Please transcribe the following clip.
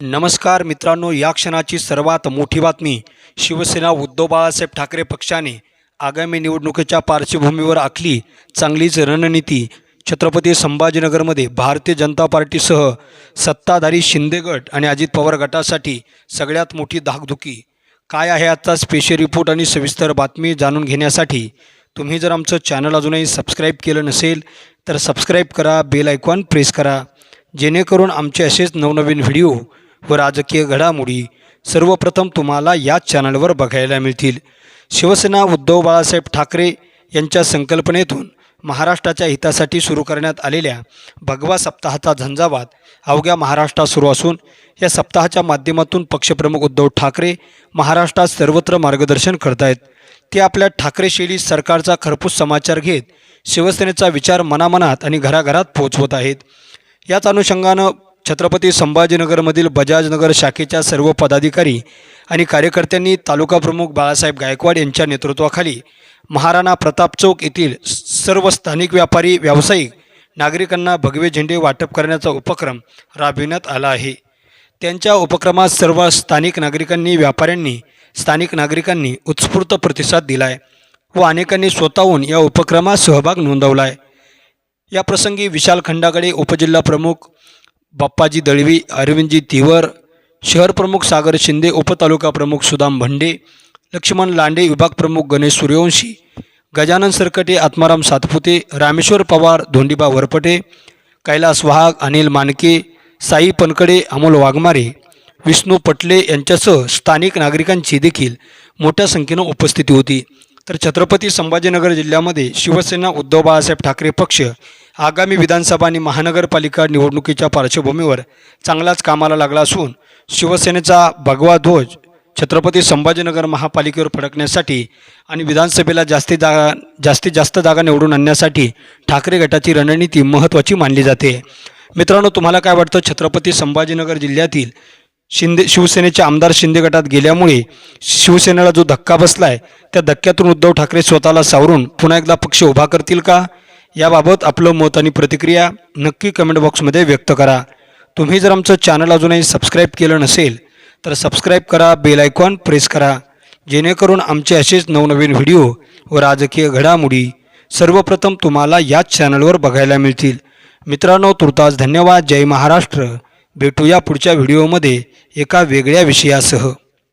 नमस्कार मित्रांनो या क्षणाची सर्वात मोठी बातमी शिवसेना उद्धव बाळासाहेब ठाकरे पक्षाने आगामी निवडणुकीच्या पार्श्वभूमीवर आखली चांगलीच रणनीती. छत्रपती संभाजीनगरमध्ये भारतीय जनता पार्टीसह सत्ताधारी शिंदे गट आणि अजित पवार गटासाठी सगळ्यात मोठी धाकधुकी. काय आहे आजचा स्पेशल रिपोर्ट आणि सविस्तर बातमी जाणून घेण्यासाठी तुम्ही जर आमचं चॅनल अजूनही सबस्क्राईब केलं नसेल तर सबस्क्राईब करा बेल आयकॉन प्रेस करा. जेणेकरून आमचे असेच नवनवीन व्हिडिओ व राजकीय घडामोडी सर्वप्रथम तुम्हाला याच चॅनलवर बघायला मिळतील. शिवसेना उद्धव बाळासाहेब ठाकरे यांच्या संकल्पनेतून महाराष्ट्राच्या हितासाठी सुरू करण्यात आलेल्या भगवा सप्ताहाचा झंझावात अवघ्या महाराष्ट्रात सुरू असून या सप्ताहाच्या माध्यमातून पक्षप्रमुख उद्धव ठाकरे महाराष्ट्रात सर्वत्र मार्गदर्शन करत आहेत ते आपल्या ठाकरे शैली सरकारचा खरपूस समाचार घेत शिवसेनेचा विचार मनामनात आणि घराघरात पोहोचवत आहेत. याच अनुषंगानं छत्रपती संभाजीनगरमधील बजाजनगर शाखेच्या सर्व पदाधिकारी आणि कार्यकर्त्यांनी तालुका प्रमुख बाळासाहेब गायकवाड यांच्या नेतृत्वाखाली महाराणा प्रताप चौक येथील सर्व स्थानिक व्यापारी व्यावसायिक नागरिकांना भगवे झेंडे वाटप करण्याचा उपक्रम राबविण्यात आला आहे. त्यांच्या उपक्रमात सर्व स्थानिक नागरिकांनी व्यापाऱ्यांनी स्थानिक नागरिकांनी उत्स्फूर्त प्रतिसाद दिला आहे व अनेकांनी स्वतःहून या उपक्रमात सहभाग नोंदवला आहे या प्रसंगी विशाल खंडागडे उपजिल्हा प्रमुख बाप्पाजी दळवी अरविंदजी तिवर शहर प्रमुख सागर शिंदे उपतालुका प्रमुख सुदाम भंडे लक्ष्मण लांडे विभाग प्रमुख गणेश सूर्यवंशी गजानन सरकटे आत्माराम सातपुते रामेश्वर पवार धोंडीबा वरपटे कैलास वाघ अनिल मानके साई पनकडे अमोल वाघमारे विष्णू पटले यांच्यासह स्थानिक नागरिकांची देखील मोठ्या संख्येनं उपस्थिती होती. तर छत्रपती संभाजीनगर जिल्ह्यामध्ये शिवसेना उद्धव बाळासाहेब ठाकरे पक्ष आगामी विधानसभा आणि महानगरपालिका निवडणुकीच्या पार्श्वभूमीवर चांगलाच कामाला लागला असून शिवसेनेचा भगवा ध्वज छत्रपती संभाजीनगर महापालिकेवर फडकण्यासाठी आणि विधानसभेला जास्तीत जागा जास्तीत जास्त जागा निवडून आणण्यासाठी ठाकरे गटाची रणनीती महत्त्वाची मानली जाते. मित्रांनो तुम्हाला काय वाटतं? छत्रपती संभाजीनगर जिल्ह्यातील शिंदे शिवसेनेचे आमदार शिंदे गटात गेल्यामुळे शिवसेनेला जो धक्का बसला आहे त्या धक्क्यातून उद्धव ठाकरे स्वतःला सावरून पुन्हा एकदा पक्ष उभा करतील का? याबाबत आपलं मत आणि प्रतिक्रिया नक्की कमेंट बॉक्समध्ये व्यक्त करा. तुम्ही जर आमचं चॅनल अजूनही सबस्क्राईब केलं नसेल तर सबस्क्राईब करा बेल आयकॉन प्रेस करा. जेणेकरून आमचे असेच नवनवीन व्हिडिओ व राजकीय घडामोडी सर्वप्रथम तुम्हाला याच चॅनलवर बघायला मिळतील. मित्रांनो तुर्तास धन्यवाद. जय महाराष्ट्र. भेटूया पुढच्या व्हिडिओमध्ये एका वेगळ्या विषयासह.